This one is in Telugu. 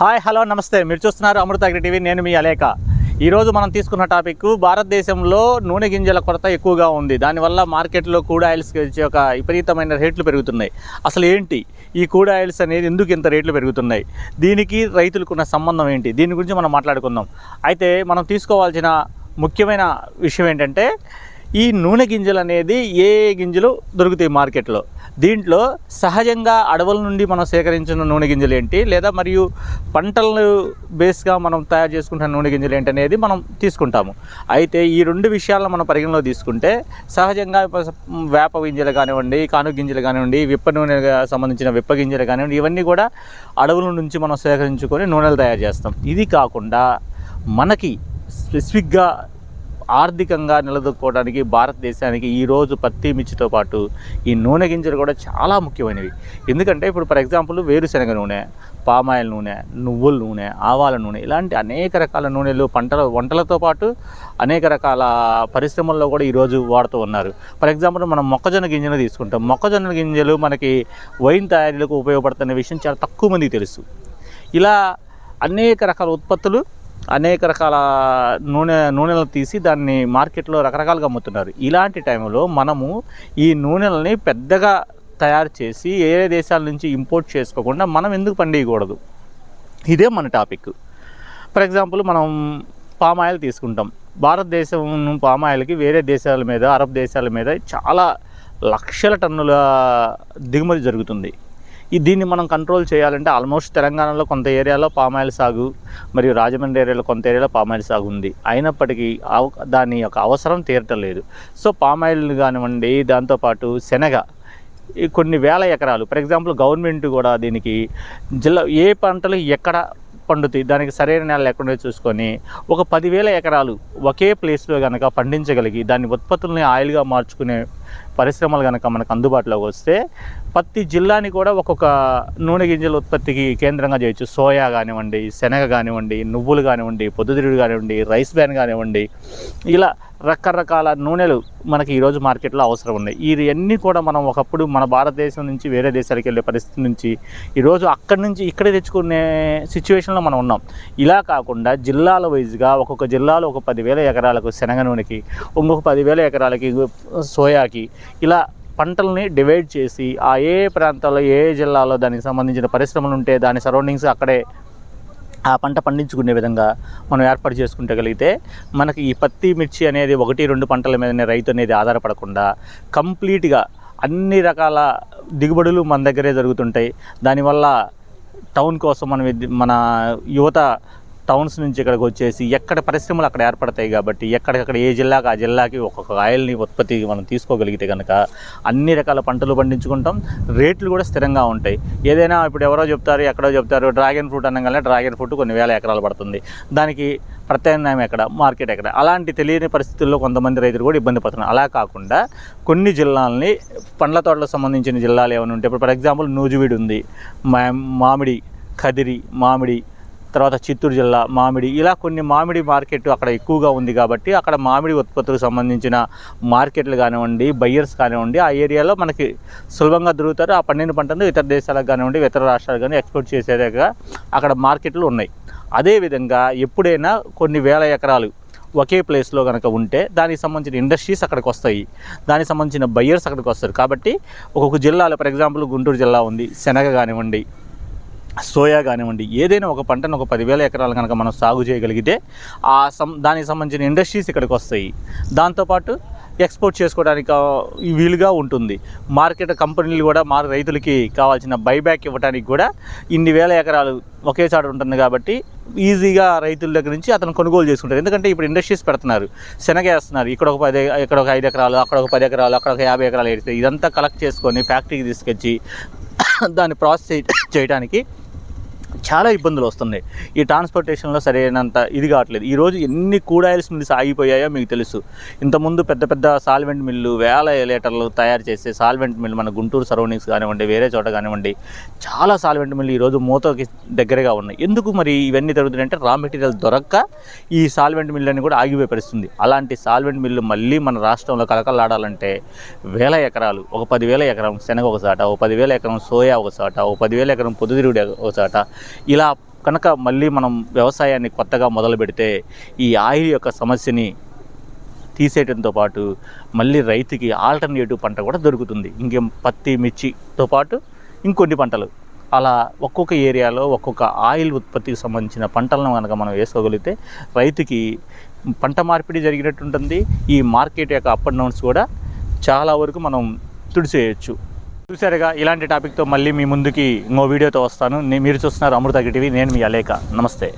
హాయ్ హలో నమస్తే. మీరు చూస్తున్నారు అమృత అగ్రి టీవీ. నేను మీ అలేక ఈరోజు మనం తీసుకున్న టాపిక్ భారతదేశంలో నూనె గింజల కొరత ఎక్కువగా ఉంది. దానివల్ల మార్కెట్లో కూడ్ ఆయిల్స్ వచ్చే ఒక విపరీతమైన రేట్లు పెరుగుతున్నాయి. అసలు ఏంటి? ఈ కూడ్ ఆయిల్స్ అనేది ఎందుకు ఇంత రేట్లు పెరుగుతున్నాయి? దీనికి రైతులకు ఉన్న సంబంధం ఏంటి? దీని గురించి మనం మాట్లాడుకుందాం. అయితే మనం తీసుకోవాల్సిన ముఖ్యమైన విషయం ఏంటంటే ఈ నూనె గింజలు అనేది ఏ గింజలు దొరుకుతాయి మార్కెట్లో? దీంట్లో సహజంగా అడవుల నుండి మనం సేకరించిన నూనె గింజలు ఏంటి? లేదా మరియు పంటలను బేస్గా మనం తయారు చేసుకుంటున్న నూనె గింజలు ఏంటి అనేది మనం తీసుకుంటాము. అయితే ఈ రెండు విషయాలను మనం పరిగణలో తీసుకుంటే సహజంగా వేప గింజలు కానివ్వండి కాను గింజలు కానివ్వండి విప్ప నూనెగా సంబంధించిన విప్ప గింజలు కానివ్వండి ఇవన్నీ కూడా అడవుల నుంచి మనం సేకరించుకొని నూనెలు తయారు చేస్తాం. ఇది కాకుండా మనకి స్పెసిఫిక్గా ఆర్థికంగా నిలదొక్కుకోవడానికి భారతదేశానికి ఈరోజు పత్తి మిర్చితో పాటు ఈ నూనె గింజలు కూడా చాలా ముఖ్యమైనవి. ఎందుకంటే ఇప్పుడు ఫర్ ఎగ్జాంపుల్ వేరుశనగ నూనె పామాయిల్ నూనె నువ్వుల నూనె ఆవాల నూనె ఇలాంటి అనేక రకాల నూనెలు పంటల వంటలతో పాటు అనేక రకాల పరిశ్రమల్లో కూడా ఈరోజు వాడుతూ ఉన్నారు. ఫర్ ఎగ్జాంపుల్ మనం మొక్కజొన్న గింజను తీసుకుంటాం. మొక్కజొన్న గింజలు మనకి వైన్ తయారీలకు ఉపయోగపడుతున్న విషయం చాలా తక్కువ మందికి తెలుసు. ఇలా అనేక రకాల ఉత్పత్తులు అనేక రకాల నూనె నూనెలను తీసి దాన్ని మార్కెట్లో రకరకాలుగా అమ్ముతున్నారు. ఇలాంటి టైంలో మనము ఈ నూనెలని పెద్దగా తయారు చేసి ఏ దేశాల నుంచి ఇంపోర్ట్ చేసుకోకుండా మనం ఎందుకు పండియకూడదు? ఇదే మన టాపిక్. ఫర్ ఎగ్జాంపుల్ మనం పామ్ ఆయిల్ తీసుకుంటాం. భారతదేశం పామ్ ఆయిల్కి వేరే దేశాల మీద అరబ్ దేశాల మీద చాలా లక్షల టన్నుల దిగుమతి జరుగుతుంది. ఈ దీన్ని మనం కంట్రోల్ చేయాలంటే ఆల్మోస్ట్ తెలంగాణలో కొంత ఏరియాలో పామాయిల్ సాగు మరియు రాజమండ్రి ఏరియాలో కొంత ఏరియాలో పామాయిల్ సాగు ఉంది. అయినప్పటికీ దాని యొక్క అవసరం తీరటం లేదు సో పామాయిల్ కానివ్వండి దాంతోపాటు శనగ కొన్ని వేల ఎకరాలు. ఫర్ ఎగ్జాంపుల్ గవర్నమెంట్ కూడా దీనికి జిల్లా ఏ పంటలు ఎక్కడ పండుతాయి దానికి సరైన నేల లేకుండా చూసుకొని ఒక పదివేల ఎకరాలు ఒకే ప్లేస్లో కనుక పండించగలిగి దాని ఉత్పత్తుల్ని ఆయిల్గా మార్చుకునే పరిశ్రమలు కనుక మనకు అందుబాటులోకి వస్తే ప్రతి జిల్లాని కూడా ఒక్కొక్క నూనె గింజల ఉత్పత్తికి కేంద్రంగా చేయొచ్చు. సోయా కానివ్వండి శనగ కానివ్వండి నువ్వులు కానివ్వండి పొద్దుతిరుగుడు కానివ్వండి రైస్ బ్యాన్ కానివ్వండి ఇలా రకరకాల నూనెలు మనకి ఈరోజు మార్కెట్లో అవసరం ఉన్నాయి. ఇవన్నీ కూడా మనం ఒకప్పుడు మన భారతదేశం నుంచి వేరే దేశాలకు వెళ్ళే పరిస్థితి నుంచి ఈరోజు అక్కడి నుంచి ఇక్కడే తెచ్చుకునే సిచ్యువేషన్లో మనం ఉన్నాం. ఇలా కాకుండా జిల్లాల వైజ్గా ఒక్కొక్క జిల్లాలో ఒక పదివేల ఎకరాలకు శనగ నూనెకి ఇంకొక పదివేల ఎకరాలకి సోయాకి ఇలా పంటల్ని డివైడ్ చేసి ఆ ఏ ప్రాంతాల్లో ఏ జిల్లాలో దానికి సంబంధించిన పరిశ్రమలు ఉంటే దాని సరౌండింగ్స్ అక్కడే ఆ పంట పండించుకునే విధంగా మనం ఏర్పాటు చేసుకుంటగలిగితే మనకి ఈ పత్తి మిర్చి అనేది ఒకటి రెండు పంటల మీదనే రైతు అనేది ఆధారపడకుండా కంప్లీట్గా అన్ని రకాల దిగుబడులు మన దగ్గరే జరుగుతుంటాయి. దానివల్ల టౌన్ కోసం మన విద్య- మన యువత టౌన్స్ నుంచి ఇక్కడికి వచ్చేసి ఎక్కడ పరిశ్రమలు అక్కడ ఏర్పడతాయి కాబట్టి ఎక్కడికక్కడ ఏ జిల్లాకి ఆ జిల్లాకి ఒక్కొక్క ఆయిల్ని ఉత్పత్తి మనం తీసుకోగలిగితే కనుక అన్ని రకాల పంటలు పండించుకుంటాం. రేట్లు కూడా స్థిరంగా ఉంటాయి. ఏదైనా ఇప్పుడు ఎవరో చెప్తారు ఎక్కడో చెప్తారు డ్రాగన్ ఫ్రూట్ అనగానే డ్రాగన్ ఫ్రూట్ కొన్ని వేల ఎకరాలు పడుతుంది. దానికి ప్రత్యామ్నాయం ఎక్కడ? మార్కెట్ ఎక్కడ? అలాంటి తెలియని పరిస్థితుల్లో కొంతమంది రైతులు కూడా ఇబ్బంది పడుతున్నారు. అలా కాకుండా కొన్ని జిల్లాలని పండ్ల తోటలకు సంబంధించిన జిల్లాలు ఏమైనా ఉంటే ఇప్పుడు ఫర్ ఎగ్జాంపుల్ నూజువీడు ఉంది మా మామిడి కదిరి మామిడి తర్వాత చిత్తూరు జిల్లా మామిడి. ఇలా కొన్ని మామిడి మార్కెట్ అక్కడ ఎక్కువగా ఉంది కాబట్టి అక్కడ మామిడి ఉత్పత్తులకు సంబంధించిన మార్కెట్లు కానివ్వండి బయ్యర్స్ కానివ్వండి ఆ ఏరియాలో మనకి సులభంగా దొరుకుతారు. ఆ పండిన పంటను ఇతర దేశాలకు కానివ్వండి ఇతర రాష్ట్రాలకు కానీ ఎక్స్పోర్ట్ చేసేదాకా అక్కడ మార్కెట్లు ఉన్నాయి. అదేవిధంగా ఎప్పుడైనా కొన్ని వేల ఎకరాలు ఒకే ప్లేస్లో కనుక ఉంటే దానికి సంబంధించిన ఇండస్ట్రీస్ అక్కడికి వస్తాయి. దానికి సంబంధించిన బయ్యర్స్ అక్కడికి వస్తారు. కాబట్టి ఒక్కొక్క జిల్లాలో ఫర్ ఎగ్జాంపుల్ గుంటూరు జిల్లా ఉంది శనగ కానివ్వండి సోయా కానివ్వండి ఏదైనా ఒక పంటను ఒక పదివేల ఎకరాలు కనుక మనం సాగు చేయగలిగితే ఆ సం దానికి సంబంధించిన ఇండస్ట్రీస్ ఇక్కడికి వస్తాయి. దాంతోపాటు ఎక్స్పోర్ట్ చేసుకోవడానికి వీలుగా ఉంటుంది. మార్కెట్ కంపెనీలు కూడా మా రైతులకి కావాల్సిన బైబ్యాక్ ఇవ్వడానికి కూడా ఇన్ని వేల ఎకరాలు ఒకేసారి ఉంటుంది కాబట్టి ఈజీగా రైతుల దగ్గర నుంచి అతను కొనుగోలు చేసుకుంటారు. ఎందుకంటే ఇప్పుడు ఇండస్ట్రీస్ పెడుతున్నారు. శనగ వేస్తున్నారు. ఇక్కడ ఒక పది ఇక్కడ ఒక ఐదు ఎకరాలు అక్కడ ఒక పది ఎకరాలు అక్కడ ఒక యాభై ఎకరాలు వేస్తే ఇదంతా కలెక్ట్ చేసుకొని ఫ్యాక్టరీకి తీసుకొచ్చి దాన్ని ప్రాసెస్ చేయడానికి చాలా ఇబ్బందులు వస్తున్నాయి. ఈ ట్రాన్స్పోర్టేషన్లో సరైనంత ఇది కావట్లేదు. ఈరోజు ఎన్ని కూడాయిల్స్ మిల్స్ ఆగిపోయాయో మీకు తెలుసు. ఇంతకుముందు పెద్ద పెద్ద సాల్వెంట్ మిల్లు వేల లీటర్లు తయారు చేసే సాల్వెంట్ మిల్లు మన గుంటూరు సరౌండింగ్స్ కానివ్వండి వేరే చోట కానివ్వండి చాలా సాల్వెంట్ మిల్లు ఈరోజు మూతకి దగ్గరగా ఉన్నాయి. ఎందుకు మరి ఇవన్నీ జరుగుతున్నాయంటే రా మెటీరియల్ దొరక్క ఈ సాల్వెంట్ మిల్లు అని కూడా ఆగిపోయి పరిస్థితుంది. అలాంటి సాల్వెంట్ మిల్లు మళ్ళీ మన రాష్ట్రంలో కలకలాడాలంటే వేల ఎకరాలు ఒక పదివేల ఎకరం శనగ ఒక చాట ఒక పదివేల ఎకరం సోయా ఒక చాట ఒక పదివేల ఎకరం పొద్దుతిరుగుడు ఒక చాట ఇలా కనుక మళ్ళీ మనం వ్యవసాయాన్ని కొత్తగా మొదలు పెడితే ఈ ఆయిల్ యొక్క సమస్యని తీసేయడంతో పాటు మళ్ళీ రైతుకి ఆల్టర్నేటివ్ పంట కూడా దొరుకుతుంది. ఇంకేం పత్తి మిర్చితో పాటు ఇంకొన్ని పంటలు. అలా ఒక్కొక్క ఏరియాలో ఒక్కొక్క ఆయిల్ ఉత్పత్తికి సంబంధించిన పంటలను కనుక మనం వేసుకోగలిగితే రైతుకి పంట మార్పిడి జరిగినట్టు ఉంటుంది ఈ మార్కెట్ యొక్క అప్ అండ్ డౌన్స్ కూడా చాలా వరకు మనం తుడిచేయచ్చు. చూసారుగా ఇలాంటి టాపిక్తో మళ్ళీ మీ ముందుకి ఇంకో వీడియోతో వస్తాను. మీరు చూస్తున్నారు అమృత గిటివి నేను మీ అలేక నమస్తే.